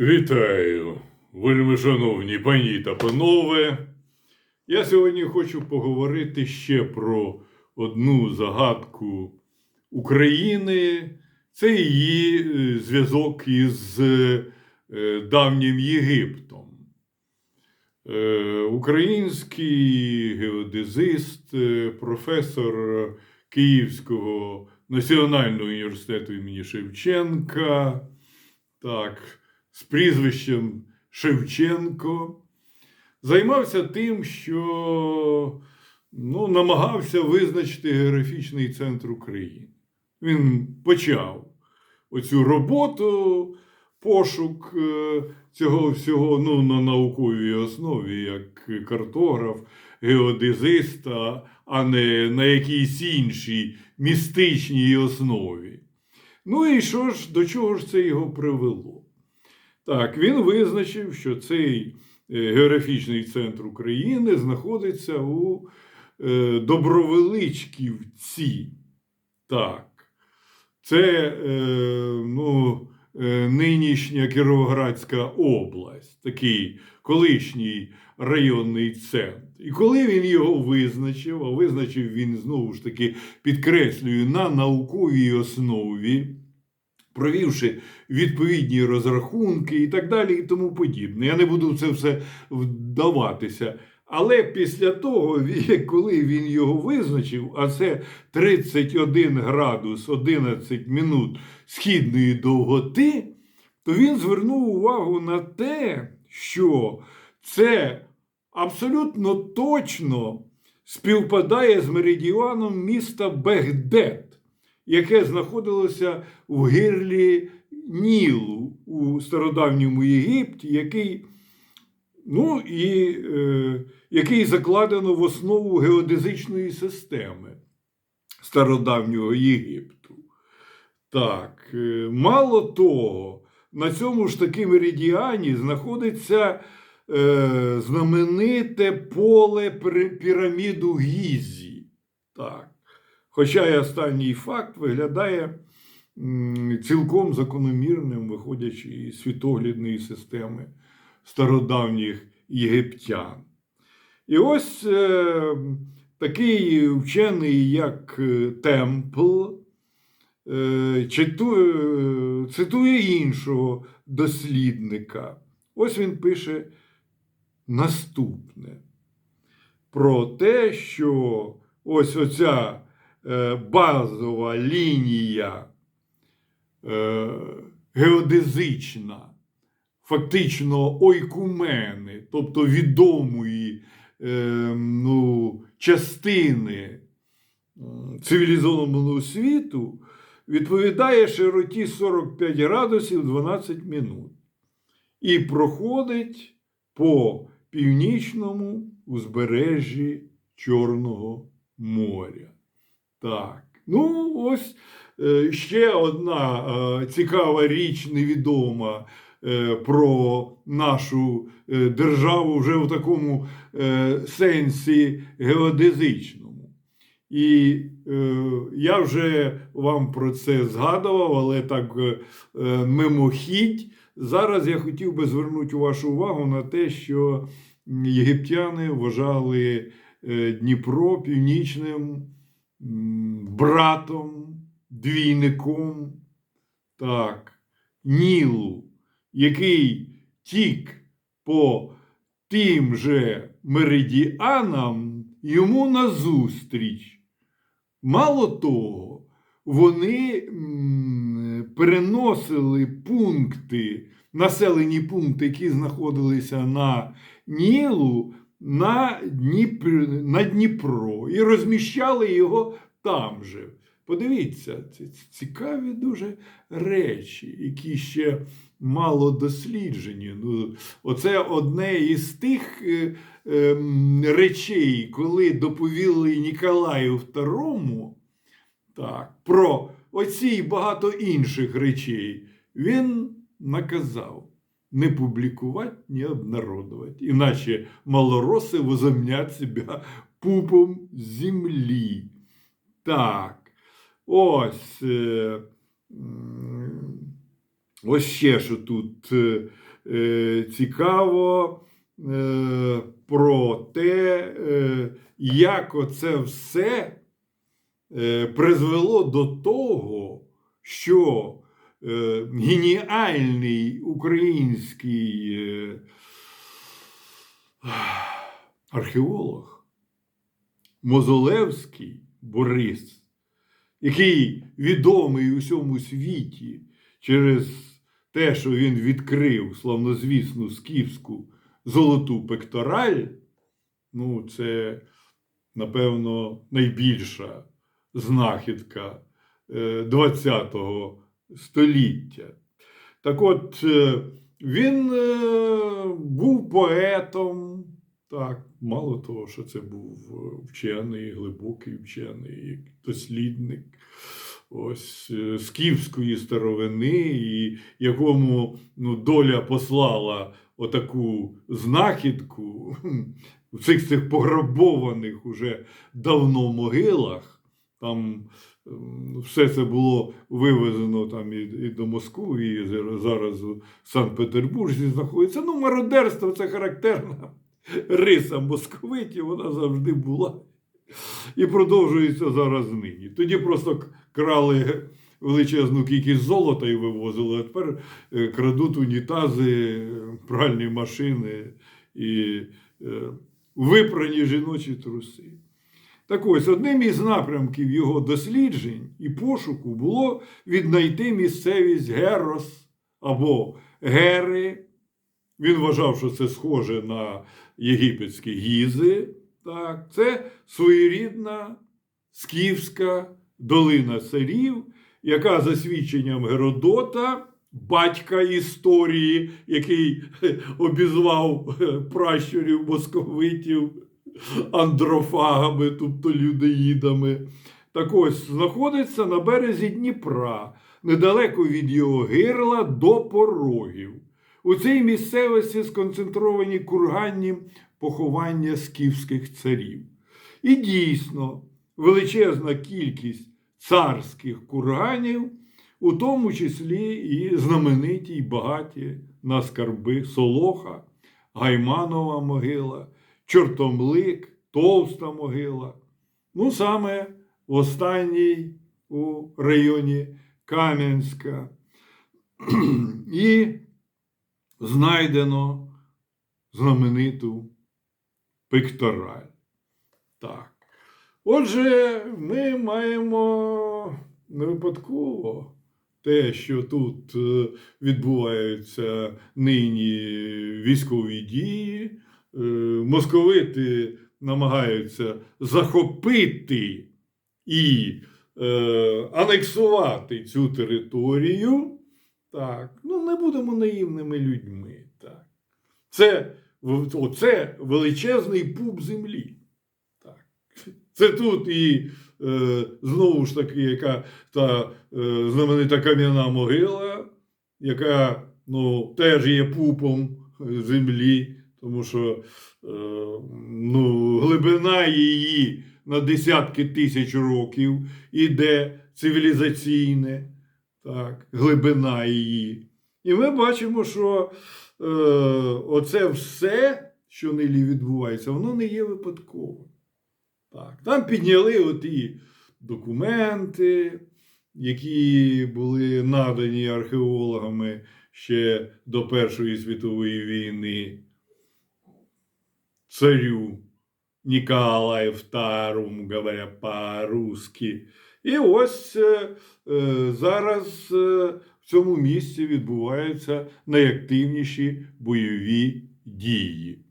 Вітаю, вельми шановні пані та панове. Я сьогодні хочу поговорити ще про одну загадку України. Це її е, зв'язок із е, давнім Єгиптом. Е, Український геодезист, професор Київського національного університету імені Шевченка, так, з прізвищем Шевченко, займався тим, що ну, намагався визначити географічний центр України. Він почав оцю роботу, пошук е, цього всього ну, на науковій основі, як картограф, геодезист, а- а не на якійсь іншій містичній основі. Ну і що ж, до чого ж це його привело? Так, він визначив, що цей е, географічний центр України знаходиться у е, Добровеличківці. Так. Це е, ну, нинішня Кіровоградська область, такий колишній районний центр. І коли він його визначив, а визначив він знову ж таки підкреслюю на науковій основі, провівши відповідні розрахунки і так далі, і тому подібне. Я не буду це все вдаватися. Але після того, коли він його визначив, а це 31 градус 11 минут східної довготи, то він звернув увагу на те, що це абсолютно точно співпадає з меридіаном міста Бегдет, яке знаходилося в гирлі Нілу у стародавньому Єгипті, який, ну, і, е, який закладено в основу геодезичної системи стародавнього Єгипту. Так, е, мало того, на цьому ж таки меридіані знаходиться е, знамените поле пір- піраміду Гізі. Так. Хоча й останній факт виглядає цілком закономірним, виходячи із світоглядної системи стародавніх єгиптян. І ось е, такий вчений, як е, Темпл, е, читує, е, цитує іншого дослідника. Ось він пише наступне про те, що ось оця базова лінія е, геодезична, фактично ойкумени, тобто відомої е, ну, частини цивілізованого світу, відповідає широті 45 градусів 12 минут і проходить по північному узбережжі Чорного моря. Так. Ну, ось е, ще одна е, цікава річ невідома е, про нашу державу вже в такому сенсі геодезичному. І я вже вам про це згадував, але так мимохідь. Зараз я хотів би звернути вашу увагу на те, що єгиптяни вважали Дніпро північним братом, двійником, так, Нілу, який тік по тим же меридіанам йому назустріч. Мало того, вони переносили пункти, населені пункти, які знаходилися на Нілу, на, Дніпр, на Дніпро і розміщали його там же. Подивіться, це цікаві дуже речі, які ще мало досліджені. Ну, оце одне із тих е, ем, речей, коли доповіли Ніколаю II, так, про оці й багато інших речей, він наказав не публікувати, не обнародувати, іначе малороси возомнять себе пупом землі. Так, ось. Е, ось ще що тут е, е, цікаво е, про те, як оце все призвело до того, що геніальний український е, археолог Мозолевський Борис, який відомий у всьому світі через те, що він відкрив славнозвісну скіфську золоту пектораль, ну, це, напевно, найбільша знахідка ХХ століття. Так от, е, він е, був поетом, так, мало того, що це був е, вчений, глибокий вчений, дослідник ось скіфської старовини, і якому ну, доля послала отаку знахідку в цих цих пограбованих уже давно могилах. Там ем, все це було вивезено там і, і до Москви, і зараз- у Санкт-Петербурзі знаходиться. Ну, мародерство це характерна риса московитів, вона завжди була. І продовжується зараз нині. Тоді просто крали величезну кількість золота і вивозили, а тепер е, крадуть унітази, е, пральні машини і е, випрані жіночі труси. Так ось, одним із напрямків його досліджень і пошуку було віднайти місцевість Герос або Гери. Він вважав, що це схоже на єгипетські гізи. Так, це своєрідна скіфська долина царів, яка за свідченням Геродота, батька історії, який обізвав пращурів московитів андрофагами, тобто людоїдами. Так ось знаходиться на березі Дніпра, недалеко від його гирла до порогів. У цій місцевості сконцентровані курганні поховання скіфських царів. І дійсно, величезна кількість царських курганів, у тому числі і знамениті й багаті на скарби Солоха, Гайманова могила, Чортомлик, Товста могила. Ну, саме в останній у районі Кам'янська. І знайдено знамениту пектораль. Так. Отже, ми маємо не випадково те, що тут е, відбуваються нині військові дії. Е, Московити намагаються захопити і е, анексувати цю територію. Так, ну не будемо наївними людьми. Так. Це, оце величезний пуп землі. Так. Це тут і е, знову ж таки, яка та е, знаменита кам'яна могила, яка ну, теж є пупом землі, тому що е, ну, глибина її на десятки тисяч років іде цивілізаційне так, глибина її. І ми бачимо, що е, оце все, що нині відбувається, воно не є випадковим. Так, там підняли оті документи, які були надані археологами ще до Першої світової війни царю Ніколаю II, говоря по-русски. І ось е, зараз е, в цьому місці відбуваються найактивніші бойові дії.